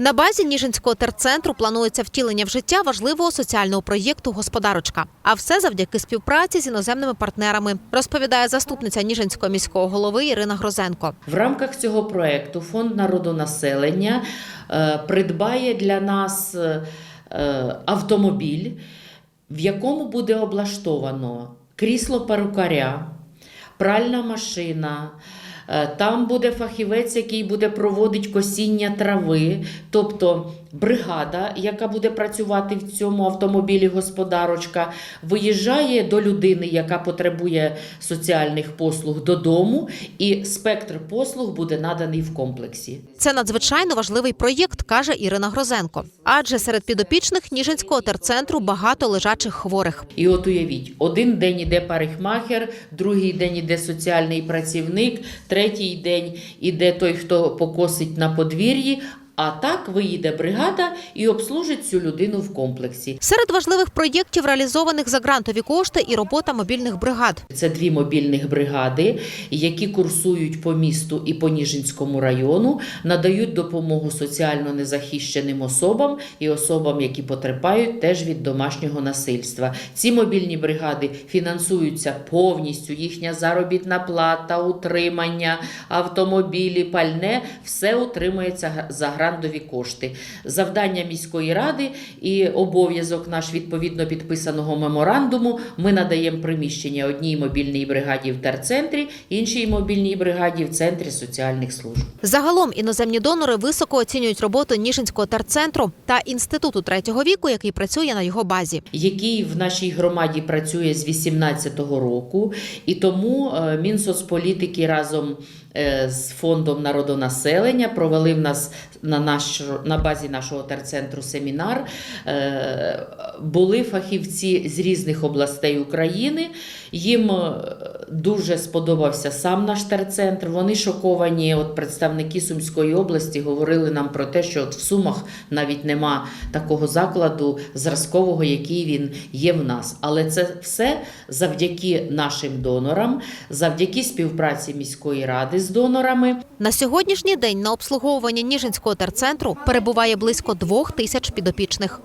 На базі Ніжинського терцентру планується втілення в життя важливого соціального проєкту Господарочка. А все завдяки співпраці з іноземними партнерами, розповідає заступниця Ніжинського міського голови Ірина Грозенко. В рамках цього проекту Фонд народонаселення е, придбає для нас е, е, автомобіль, в якому буде облаштовано крісло перукаря, пральна машина. Е, Там буде фахівець, який буде проводити косіння трави, тобто бригада, яка буде працювати в цьому автомобілі господарочка, виїжджає до людини, яка потребує соціальних послуг додому, і спектр послуг буде наданий в комплексі. Це надзвичайно важливий проєкт, каже Ірина Грозенко. Адже серед підопічних Ніжинського терцентру багато лежачих хворих. І от уявіть, один день іде парикмахер, другий день іде соціальний працівник, третій день іде той, хто покосить на подвір'ї. А так виїде бригада і обслужить цю людину в комплексі. Серед важливих проєктів, реалізованих за грантові кошти, і робота мобільних бригад. Це дві мобільних бригади, які курсують по місту і по Ніжинському району, надають допомогу соціально незахищеним особам і особам, які потерпають теж від домашнього насильства. Ці мобільні бригади фінансуються повністю. Їхня заробітна плата, утримання, автомобілі, пальне все утримується за грантові кошти. Завдання міської ради і обов'язок наш відповідно підписаного меморандуму. Ми надаємо приміщення одній мобільній бригаді в терцентрі, іншій мобільній бригаді в центрі соціальних служб. Загалом іноземні донори високо оцінюють роботу Ніжинського терцентру та інституту третього віку, який працює на його базі. який в нашій громаді працює з 18-го року, і тому е, Мінсоцполітики разом е, з фондом народонаселення провели в нас на наш на базі нашого терцентру семінар. Е, Були фахівці з різних областей України. Їм е, дуже сподобався сам наш терцентр. Вони шоковані. От представники Сумської області говорили нам про те, що от в Сумах навіть нема такого закладу зразкового, який він є в нас. Але це все завдяки нашим донорам, завдяки співпраці міської ради з донорами. На сьогоднішній день на обслуговуванні Ніжинського терцентру перебуває близько двох тисяч підопічних.